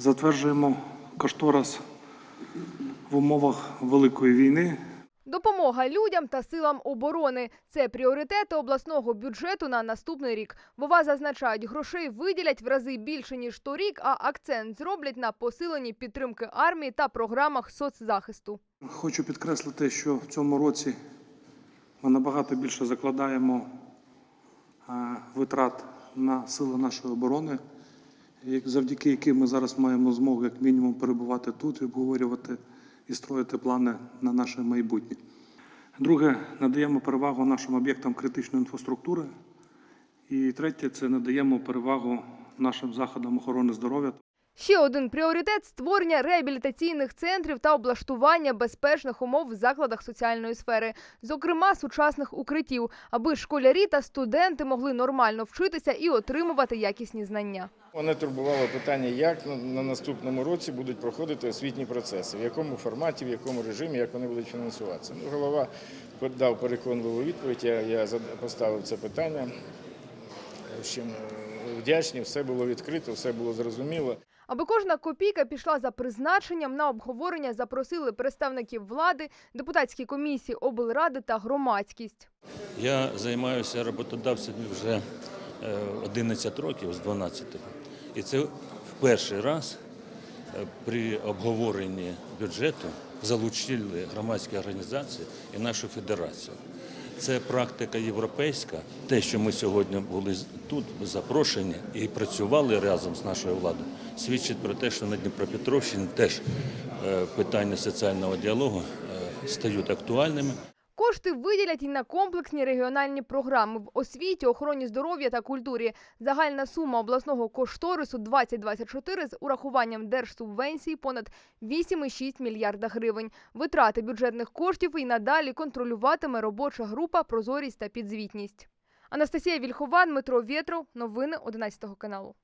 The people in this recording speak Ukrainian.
затверджуємо кошторис в умовах великої війни. Допомога людям та силам оборони це пріоритети обласного бюджету на наступний рік. Вова зазначають, грошей виділять в рази більше ніж торік, а акцент зроблять на посиленні підтримки армії та програмах соцзахисту. Хочу підкреслити, що в цьому році ми набагато більше закладаємо е, витрат на сили нашої оборони, завдяки яким ми зараз маємо змогу як мінімум перебувати тут обговорювати і строїти плани на наше майбутнє. Друге, надаємо перевагу нашим об'єктам критичної інфраструктури. І третє, це надаємо перевагу нашим заходам охорони здоров'я. Ще один пріоритет створення реабілітаційних центрів та облаштування безпечних умов в закладах соціальної сфери, зокрема сучасних укриттів, аби школярі та студенти могли нормально вчитися і отримувати якісні знання. Мене турбувало питання, як на- на наступному році будуть проходити освітні процеси, в якому форматі, в якому режимі, як вони будуть фінансуватися. Ну, голова дав переконливу відповідь. Я, я поставив це питання. В чим е, вдячні, все було відкрито, все було зрозуміло. Аби кожна копійка пішла за призначенням, на обговорення запросили представників влади, депутатські комісії, облради та громадськість. Я займаюся роботодавцями вже е, 11 років з 12. І це в перший раз е, при обговоренні бюджету залучили громадські організації і нашу федерацію. Це практика європейська. Те, що ми сьогодні були тут запрошені і працювали разом з нашою владою, свідчить про те, що на Дніпропетровщині теж е, питання соціального діалогу е, стають актуальними. Кошти виділять і на комплексні регіональні програми в освіті, охороні здоров'я та культурі. Загальна сума обласного кошторису 2024 з урахуванням держсубвенцій понад 8,6 мільярда гривень. Витрати бюджетних коштів і надалі контролюватиме робоча група «Прозорість та підзвітність». Анастасія Вільхова, Дмитро Вєтров. Новини 11 каналу.